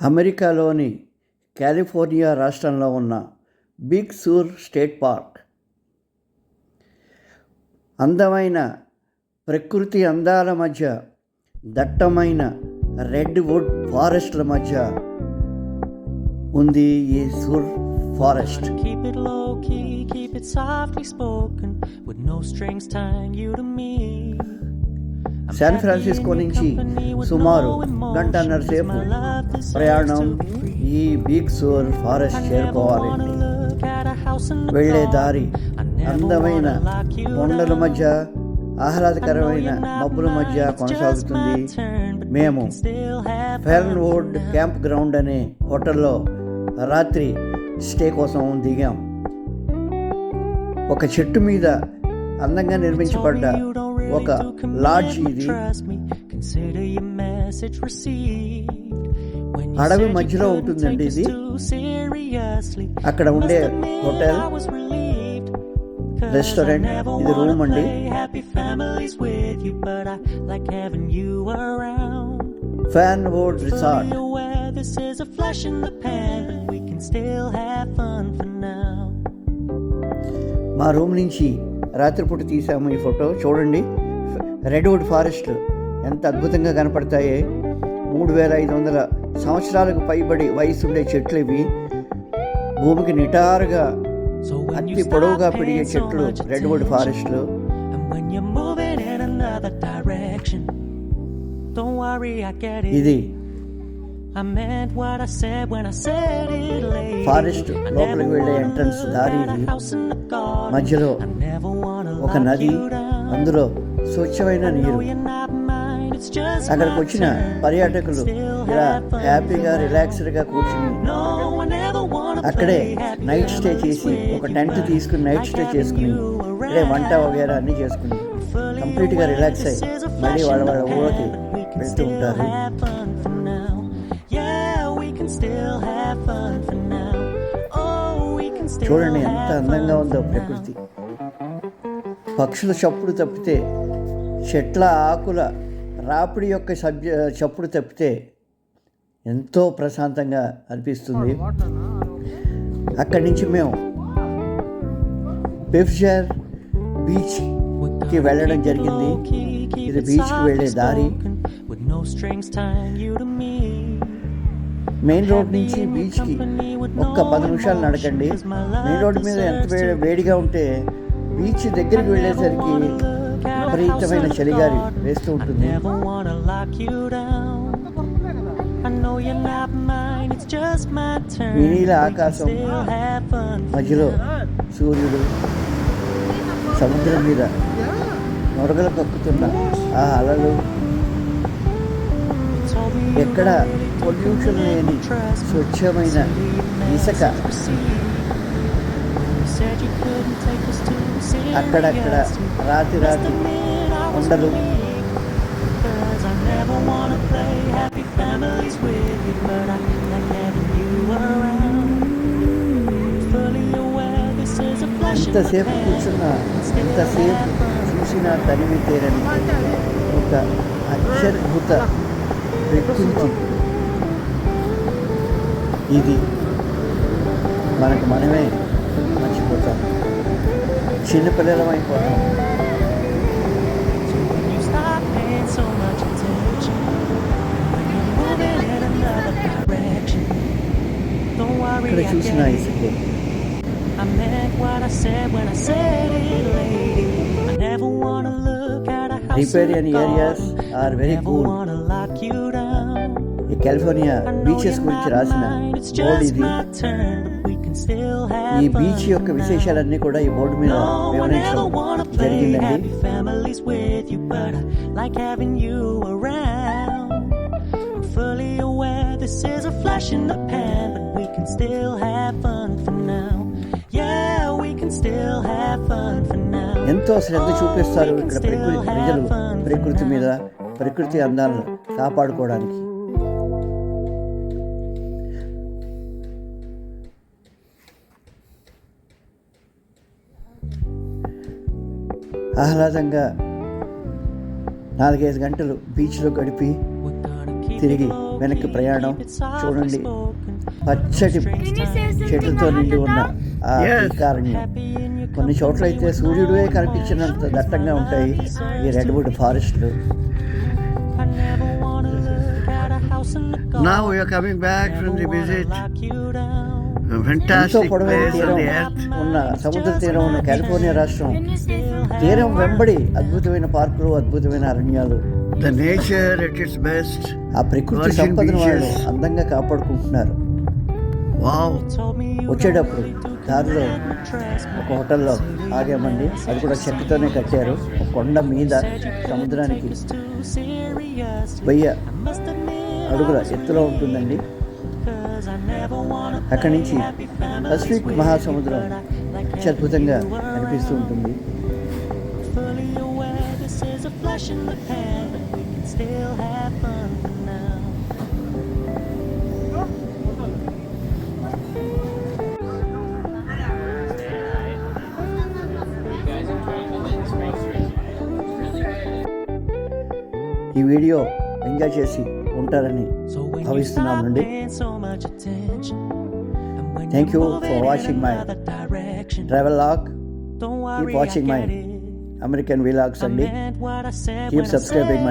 అమెరికాలోని కాలిఫోర్నియా రాష్ట్రంలో ఉన్న బిగ్ సూర్ స్టేట్ పార్క్. అందమైన ప్రకృతి అందాల మధ్య దట్టమైన రెడ్ వుడ్ ఫారెస్ట్ల మధ్య ఉంది ఈ Sur forest. Keep it low key, keep it softly spoken, with no strings tying you to me. San Francisco నుంచి సుమారు గంట సేపు ప్రయాణం ఈ బీగ్ సోర్ ఫారెస్ట్ చేరుకోవాలి. వెళ్ళే దారి అందమైన కొండల మధ్య ఆహ్లాదకరమైన మబ్బుల మధ్య కొనసాగుతుంది. మేము ఫెర్న్వుడ్ క్యాంప్ గ్రౌండ్ అనే హోటల్లో రాత్రి స్టే కోసం దిగాం. ఒక చెట్టు మీద అందంగా నిర్మించబడ్డ ఒక లాడ్జ్ ఇది. అడవి మధ్యలో ఉంటుందండి ఇది. అక్కడ ఉండే హోటల్, రెస్టారెంట్, ఇది రూమ్ అండి. Fernwood resort This is a flash in the pan, but we can still have fun for now. మా రూమ్ నుంచి రాత్రిపూట తీసాము ఈ ఫోటో. చూడండి. రెడ్వుడ్ ఫారెస్ట్ ఎంత అద్భుతంగా కనపడతాయి. మూడు వేల ఐదు వందల సంవత్సరాలకు పైబడి వయసు ఉండే చెట్లు ఇవి. భూమికి నిటారుగా అతి పొడవుగా పెరిగే చెట్లు రెడ్వుడ్ ఫారెస్ట్లు. ఇది I meant what I said when ఒక నది అందులో స్వచ్ఛమైన నీరు. అక్కడికి వచ్చిన పర్యాటకులు ఇలా హ్యాపీగా రిలాక్స్డ్గా కూర్చుని అక్కడే నైట్ స్టే చేసి ఒక టెంట్ తీసుకుని నైట్ స్టే చేసుకుని అక్కడే వంట వగేరా అన్ని చేసుకుని కంప్లీట్గా రిలాక్స్ అయ్యి మళ్ళీ వాళ్ళ వాళ్ళ ఊళ్ళకి వెళ్తూ ఉంటారు. చూడండి ఎంత అందంగా ఉందో ప్రకృతి. పక్షుల చప్పుడు తప్పితే చెట్ల ఆకుల రాపిడి యొక్క సభ్య చప్పుడు తప్పితే ఎంతో ప్రశాంతంగా అనిపిస్తుంది. అక్కడి నుంచి మేము పెఫ్జర్ బీచ్కి వెళ్ళడం జరిగింది. ఇది బీచ్కి వెళ్ళే దారి. మెయిన్ రోడ్ నుంచి బీచ్కి ఒక్క పది నిమిషాలు నడకండి. మెయిన్ రోడ్ మీద ఎంత వేడిగా ఉంటే బీచ్ దగ్గరికి వెళ్ళేసరికి విపరీతమైన చలిగారి వేస్తూ ఉంటుంది. never వినీల ఆకాశం మధ్యలో సూర్యుడు సముద్రం మీద మొరగలు కక్కుతున్న ఆ అలలు ఎక్కడ పొల్యూషన్ లేని స్వచ్ఛమైన ఇసుక. అక్కడక్కడ రాతి రాతి ఉండదు. ఇంతసేపు కూర్చున్న ఇంతసేపు చూసిన తనివి తీరని ఒక అక్షర్భుత ప్రకృతి ఇది మనకు మనమే మర్చిపోతాం చిన్నపిల్లలం అయిపోతాం So when you stop paying so much attention, when you're moving in another direction, don't worry, ఇక్కడ I చూసిన get it. ఇసుకే I meant what I said when I said it, lady. I never wanna look at a house Riparian in the areas garden. are I very never cool. California I know beaches you're గురించి not రాసిన mine, it's board just ఇది my turn, but we can still have ఈ beach fun యొక్క now. విశేషాలన్నీ కూడా ఈ board మీద No, I never వివరించడం wanna play జరిగిందండి happy families with you, but I like having you around. I'm fully aware this is a flash in the pan, but we can still have fun for now. Yeah, we can still have fun for now. ఎంతో శ్రద్ధ చూపిస్తారు ఇక్కడ ప్రకృతి ప్రజలు ప్రకృతి మీద ప్రకృతి అందాలను కాపాడుకోవడానికి ఆహ్లాదంగా నాలుగైదు గంటలు బీచ్లో గడిపి తిరిగి వెనక్కి ప్రయాణం చూడండి. పచ్చటి చెట్లతో నిండి ఉన్న ఆ కారణ్యం కొన్ని చోట్ల అయితే సూర్యుడే కనిపించినంత దట్టంగా ఉంటాయి ఈ రెడ్వుడ్ ఫారెస్ట్లు. Now we are coming back from the visit. ఎంతో పొడవైన తీరం. ఉన్న సముద్ర తీరం ఉన్న కాలిఫోర్నియా రాష్ట్రం తీరం వెంబడి అద్భుతమైన పార్కులు అద్భుతమైన అరణ్యాలు nature at its best. ఆ ప్రకృతి సంపదను వాళ్ళు. అందంగా కాపాడుకుంటున్నారు. వచ్చేటప్పుడు దారిలో ఒక హోటల్లో ఆగామండి అది కూడా చెక్కతోనే కట్టారు కొండ మీద సముద్రానికి వెయ్యి అడుగుల ఎత్తులో ఉంటుందండి అక్కడి నుంచి పసిఫిక్ మహాసముద్రం అత్యద్భుతంగా కనిపిస్తూ ఉంటుంది. ఈ వీడియో ఎంజాయ్ చేసి ఉంటారని So when you భావిస్తున్నామండి stop paying so much attention, and when Thank you you're for moving watching in my another direction, travel log don't worry, watching I my get it. American vlogs I అండి meant what I said Keep when I subscribing